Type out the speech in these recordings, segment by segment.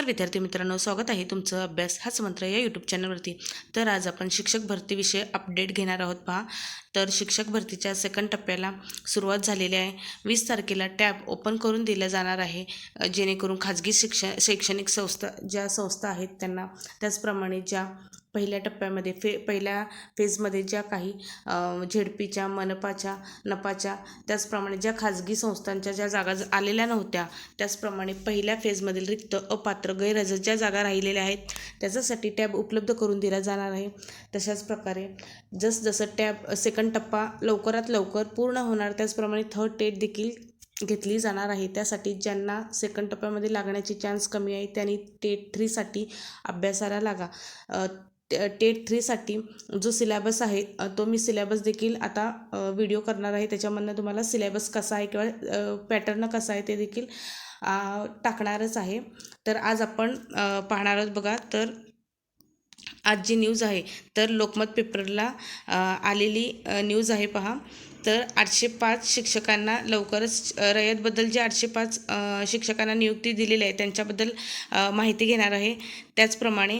नमस्कार विद्यार्थी मित्रांनो. स्वागत आहे तुमचं अभ्यास हाच मंत्र या यूट्यूब चॅनलवरती तर आज आपण शिक्षक भरतीविषयी अपडेट घेणार आहोत पहा. तर शिक्षक भरतीच्या सेकंड टप्प्याला सुरुवात झालेली आहे. वीस तारखेला टॅब ओपन करून दिलं जाणार आहे. जेणेकरून खाजगी शिक्षण शैक्षणिक संस्था ज्या संस्था आहेत त्यांना त्याचप्रमाणे ज्या पहिल्या टप्प्यामध्ये फे पहिल्या फेजमध्ये ज्या काही झेडपीच्या मनपाच्या नपाच्या त्याचप्रमाणे ज्या खाजगी संस्थांच्या ज्या जागा ज- आलेल्या नव्हत्या त्याचप्रमाणे पहिल्या फेजमधील रिक्त अपात्र गैरहजर ज्या जागा राहिलेल्या आहेत त्याच्यासाठी टॅब उपलब्ध करून दिला जाणार आहे. तशाच प्रकारे जसजसं टॅब सेकंड टप्पा लवकरात लवकर पूर्ण होणार त्याचप्रमाणे थर्ड टेट देखील घेतली जाणार आहे. त्यासाठी ज्यांना सेकंड टप्प्यामध्ये लागण्याची चान्स कमी आहे त्यांनी टेट थ्रीसाठी अभ्यासाला लागा. टेट थ्रीसाठी जो सिलॅबस आहे तो मी सिलेबस देखील आता व्हिडिओ करणार आहे. त्याच्यामधनं तुम्हाला सिलेबस कसा आहे किंवा पॅटर्न कसा आहे ते देखील टाकणारच आहे. तर आज आपण पाहणार आहोत बघा. तर आज जी न्यूज आहे तर लोकमत पेपरला आलेली न्यूज आहे पहा. तर आठशे पाच शिक्षकांना लवकरच रयतबद्दल जे आठशे पाच शिक्षकांना नियुक्ती दिलेली आहे त्यांच्याबद्दल माहिती घेणार आहे. त्याचप्रमाणे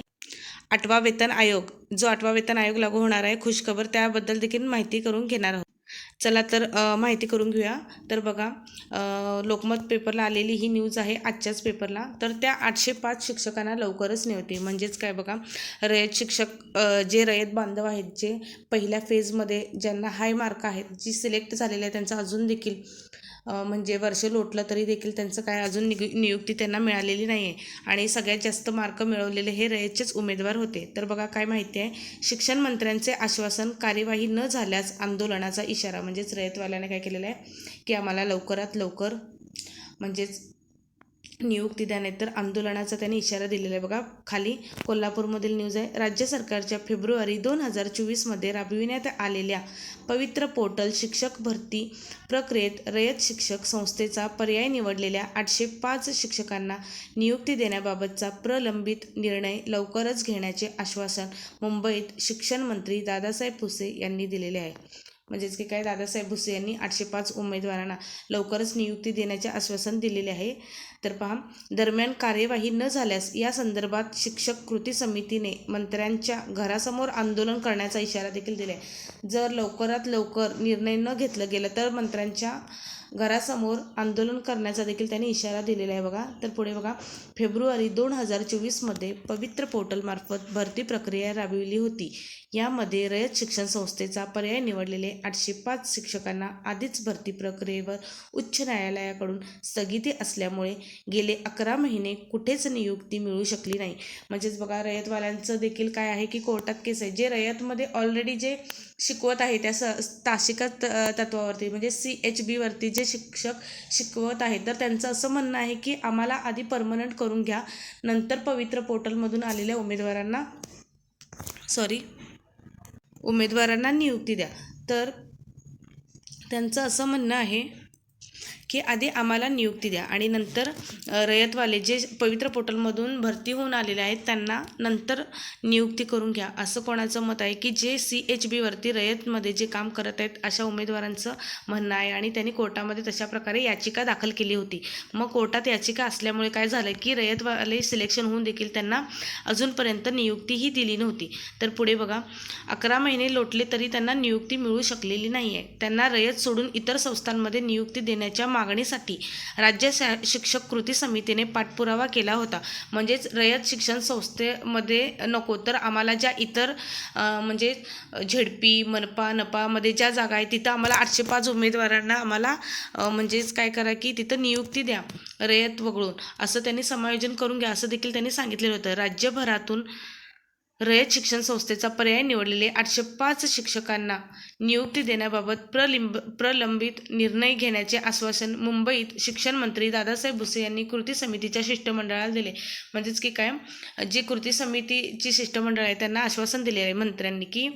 आठवा वेतन आयोग. जो आठवा वेतन आयोग लागू होणार आहे खुशखबर त्याबद्दल देखील माहिती करून घेणार आहोत. चला तर माहिती करून घेऊया. तर बघा लोकमत पेपरला आलेली ही न्यूज आहे आजच्याच पेपरला. तर त्या आठशे पाच शिक्षकांना लवकरच निवडते. म्हणजेच काय बघा रयत शिक्षक जे रयत बांधव आहेत जे पहिल्या फेजमध्ये ज्यांना हाय मार्क आहेत जी सिलेक्ट झालेले आहे त्यांचा अजून देखील म्हणजे वर्ष लोटलं तरी देखील त्यांचं काय अजून निग नियुक्ती त्यांना मिळालेली नाही आहे आणि सगळ्यात जास्त मार्क मिळवलेले हे रयतचेच उमेदवार होते. तर बघा काय माहिती आहे शिक्षण मंत्र्यांचे आश्वासन कार्यवाही न झाल्यास आंदोलनाचा इशारा म्हणजेच रयतवाल्याने काय केलेलं आहे की आम्हाला लवकरात लवकर म्हणजेच नियुक्ती द्या तर आंदोलनाचा त्यांनी इशारा दिलेला आहे. बघा खाली कोल्हापूरमधील न्यूज आहे. राज्य सरकारच्या फेब्रुवारी दोन हजार चोवीसमध्ये राबविण्यात आलेल्या पवित्र पोर्टल शिक्षक भरती प्रक्रियेत रयत शिक्षक संस्थेचा पर्याय निवडलेल्या आठशे पाच शिक्षकांना नियुक्ती देण्याबाबतचा प्रलंबित निर्णय लवकरच घेण्याचे आश्वासन मुंबईत शिक्षण मंत्री दादासाहेब भुसे यांनी दिलेले आहे. म्हणजेच की काय दादासाहेब भुसे यांनी आठशे पाच उमेदवारांना लवकरच नियुक्ती देण्याचे आश्वासन दिलेले आहे. तर पहा दरम्यान कार्यवाही न झाल्यास या संदर्भात शिक्षक कृती समितीने मंत्र्यांच्या घरासमोर आंदोलन करण्याचा इशारा देखील दिला आहे जर लवकरात लवकर निर्णय न घेतलं गेलं तर मंत्र्यांच्या घरासमोर आंदोलन करण्याचा देखील त्यांनी इशारा दिलेला आहे बघा. तर पुढे बघा. फेब्रुवारी दोन हजार चोवीसमध्ये पवित्र पोर्टलमार्फत भरती प्रक्रिया राबविली होती. यामध्ये रयत शिक्षण संस्थेचा पर्याय निवडलेले आठशे पाच शिक्षकांना आधीच भरती प्रक्रियेवर उच्च न्यायालयाकडून स्थगिती असल्यामुळे गेले अकरा महिने कुठेच नियुक्ती मिळू शकली नाही. म्हणजेच बघा रयतवाल्यांचं देखील काय आहे की कोर्टात केस आहे. जे रयतमध्ये ऑलरेडी जे शिकवत आहे त्या स तासिका त- तत्वावरती म्हणजे सी एच बीवरती जे शिक्षक शिकवत आहेत. तर त्यांचं असं म्हणणं आहे की आम्हाला आधी परमनंट करून घ्या. नंतर पवित्र पोर्टलमधून आलेल्या उमेदवारांना सॉरी उमेदवारांना नियुक्ती द्या. तर त्यांचं असं म्हणणं आहे की आधी आम्हाला नियुक्ती द्या. आणि नंतर रयतवाले जे पवित्र पोर्टलमधून भरती होऊन आलेले आहेत त्यांना नंतर नियुक्ती करून घ्या. असं कोणाचं मत आहे की जे सी एच बीवरती रयतमध्ये जे काम करत आहेत अशा उमेदवारांचं म्हणणं आहे. आणि त्यांनी कोर्टामध्ये तशा प्रकारे याचिका दाखल केली होती. मग कोर्टात याचिका असल्यामुळे काय झालं की रयतवाले सिलेक्शन होऊन देखील त्यांना अजूनपर्यंत नियुक्तीही दिली नव्हती. तर पुढे बघा अकरा महिने लोटले तरी त्यांना नियुक्ती मिळू शकलेली नाही आहे त्यांना रयत सोडून इतर संस्थांमध्ये नियुक्ती देण्याच्या मागणीसाठी राज्य शा शिक्षक कृती समितीने पाठपुरावा केला होता. म्हणजेच रयत शिक्षण संस्थेमध्ये नको तर आम्हाला ज्या इतर म्हणजे झेडपी मनपा नपामध्ये ज्या जागा आहेत तिथं आम्हाला आठशे पाच उमेदवारांना आम्हाला म्हणजेच काय करा की तिथं नियुक्ती द्या रयत वगळून. असं त्यांनी समायोजन करून घ्या असं देखील त्यांनी सांगितलेलं होतं. राज्यभरातून रयत शिक्षण संस्थेचा पर्याय निवडलेले आठशे पाच शिक्षकांना नियुक्ती देण्याबाबत प्रलिंब प्रलंबित निर्णय घेण्याचे आश्वासन मुंबईत शिक्षण मंत्री दादासाहेब भुसे यांनी कृती समितीच्या शिष्टमंडळाला दिले. म्हणजेच की काय? जी कृती समितीची शिष्टमंडळ आहे त्यांना आश्वासन दिले आहे मंत्र्यांनी की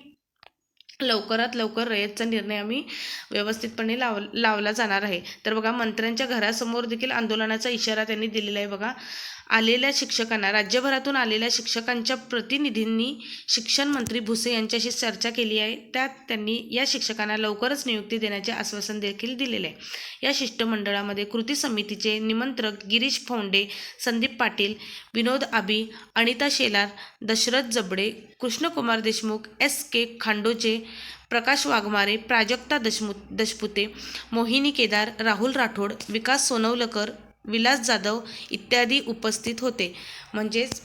लवकरात लवकर रयतचा निर्णय आम्ही व्यवस्थितपणे लाव लावला जाणार आहे. तर बघा मंत्र्यांच्या घरासमोर देखील आंदोलनाचा इशारा त्यांनी दिलेला आहे बघा. आलेल्या शिक्षकांना राज्यभरातून आलेल्या शिक्षकांच्या प्रतिनिधींनी शिक्षण मंत्री भुसे यांच्याशी चर्चा केली आहे. त्यात त्यांनी या शिक्षकांना लवकरच नियुक्ती देण्याचे आश्वासन देखील दिलेले आहे. या शिष्टमंडळामध्ये कृती समितीचे निमंत्रक गिरीश फोंडे संदीप पाटील विनोद आबी अनिता शेलार दशरथ जबडे कृष्णकुमार देशमुख एस के खांडोचे प्रकाश वाघमारे प्राजक्ता दशमु दशपुते मोहिनी केदार राहुल राठोड विकास सोनवलकर विलास जाधव इत्यादी उपस्थित होते. म्हणजेच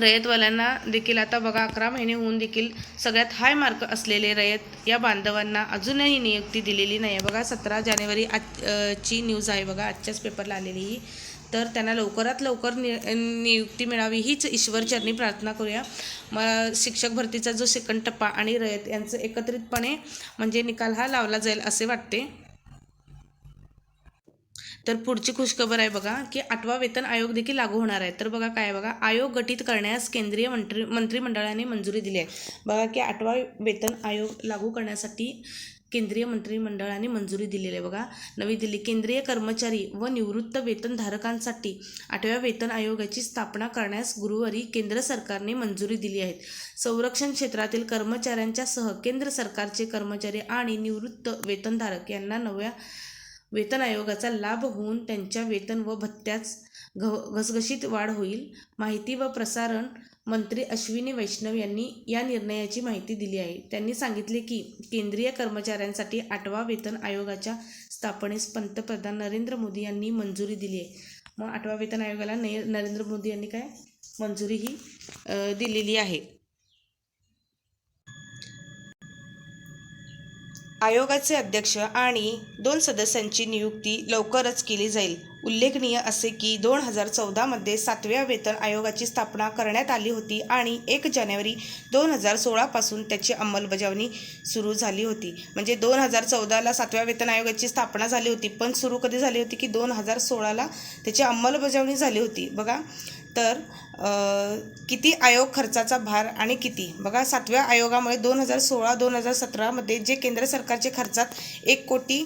रयतवाल्यांना देखील आता बघा अकरा महिने होऊन देखील सगळ्यात हाय मार्क असलेले रयत या बांधवांना अजूनही नियुक्ती दिलेली नाही आहे बघा सतरा जानेवारी आज ची न्यूज आहे बघा आजच्याच पेपरला आलेली ही. तर त्यांना लवकरात लवकर नि नियुक्ती मिळावी हीच ईश्वरचरणी प्रार्थना करूया. मग शिक्षक भरतीचा जो सेकंड टप्पा आणि रयत यांचं एकत्रितपणे म्हणजे निकाल हा लावला जाईल असे वाटते. तर पुढची खुशखबर आहे बघा की आठवा वेतन आयोग देखील लागू होणार आहे. तर बघा काय आहे बघा आयोग गठीत करण्यास केंद्रीय मंत्री मंत्रिमंडळाने मंजुरी दिली आहे. बघा की आठवा वेतन आयोग लागू करण्यासाठी केंद्रीय मंत्रिमंडळाने मंजुरी दिलेली आहे बघा. नवी दिल्ली केंद्रीय कर्मचारी व निवृत्त वेतनधारकांसाठी आठव्या वेतन आयोगाची स्थापना करण्यास गुरुवारी केंद्र सरकारने मंजुरी दिली आहे. संरक्षण क्षेत्रातील कर्मचाऱ्यांच्यासह केंद्र सरकारचे कर्मचारी आणि निवृत्त वेतनधारक यांना नव्या वेतन आयोगाचा लाभ होऊन त्यांच्या वेतन व भत्त्याच घ घसघशीत वाढ होईल माहिती व प्रसारण मंत्री अश्विनी वैष्णव यांनी या निर्णयाची माहिती दिली आहे. त्यांनी सांगितले की केंद्रीय कर्मचाऱ्यांसाठी आठवा वेतन आयोगाच्या स्थापनेस पंतप्रधान नरेंद्र मोदी यांनी मंजुरी दिली आहे. मग आठवा वेतन आयोगाला ने नरेंद्र मोदी यांनी काय? मंजुरी ही दिलेली आहे. आयोगाचे अध्यक्ष आणि दोन सदस्यांची नियुक्ती लवकरच केली जाईल. उल्लेखनीय असे की दोन हजार चौदामध्ये सातव्या वेतन आयोगाची स्थापना करण्यात आली होती आणि एक जानेवारी दोन हजार सोळापासून त्याची अंमलबजावणी सुरू झाली होती. म्हणजे दोन हजार चौदाला सातव्या वेतन आयोगाची स्थापना झाली होती पण सुरू कधी झाली होती की दोन हजार सोळाला त्याची अंमलबजावणी झाली होती. बघा तर किती आयोग खर्चाचा भार आणि किती? बघा सातव्या आयोगामुळे दोन हजार सोळा दोन हजार सतरामध्ये जे केंद्र सरकारचे खर्चात एक कोटी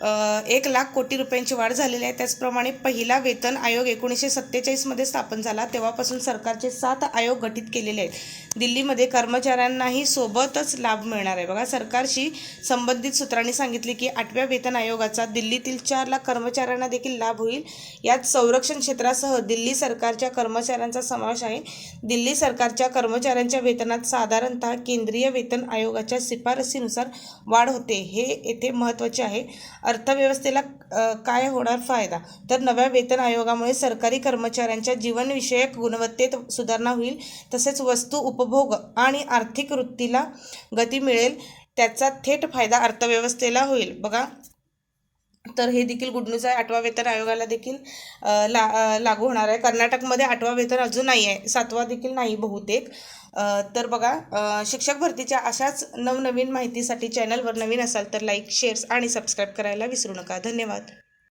एक लाख कोटी रुपयांची वाढ झालेली आहे. त्याचप्रमाणे पहिला वेतन आयोग एकोणीसशे सत्तेचाळीसमध्ये स्थापन झाला. तेव्हापासून सरकारचे सात आयोग गठीत केलेले आहेत. दिल्लीमध्ये कर्मचाऱ्यांनाही सोबतच लाभ मिळणार आहे. बघा सरकारशी संबंधित सूत्रांनी सांगितले की आठव्या वेतन आयोगाचा दिल्लीतील चार लाख कर्मचाऱ्यांना देखील लाभ होईल. यात संरक्षण क्षेत्रासह दिल्ली सरकारच्या कर्मचाऱ्यांचा समावेश आहे. दिल्ली सरकारच्या कर्मचाऱ्यांच्या वेतनात साधारणतः केंद्रीय वेतन आयोगाच्या शिफारसीनुसार वाढ होते. हे येथे महत्त्वाचे आहे. अर्थव्यवस्थेला काय होणार फायदा? तर नव्या वेतन आयोगामुळे सरकारी कर्मचाऱ्यांच्या जीवनविषयक गुणवत्तेत सुधारणा होईल तसेच वस्तू उपभोग आणि आर्थिक वृत्तीला गती मिळेल त्याचा थेट फायदा अर्थव्यवस्थेला होईल. बघा. तर हे देखील गुड न्यूज आहे. आठवा वेतन आयोगाला देखील ला लागू होणार आहे. कर्नाटकमध्ये आठवा वेतन अजून नाही आहे. सातवा देखील नाही बहुतेक. तर बघा शिक्षक भरतीच्या अशाच नवनवीन माहितीसाठी चॅनलवर नवीन असाल तर लाईक शेअर्स आणि सबस्क्राईब करायला विसरू नका. धन्यवाद.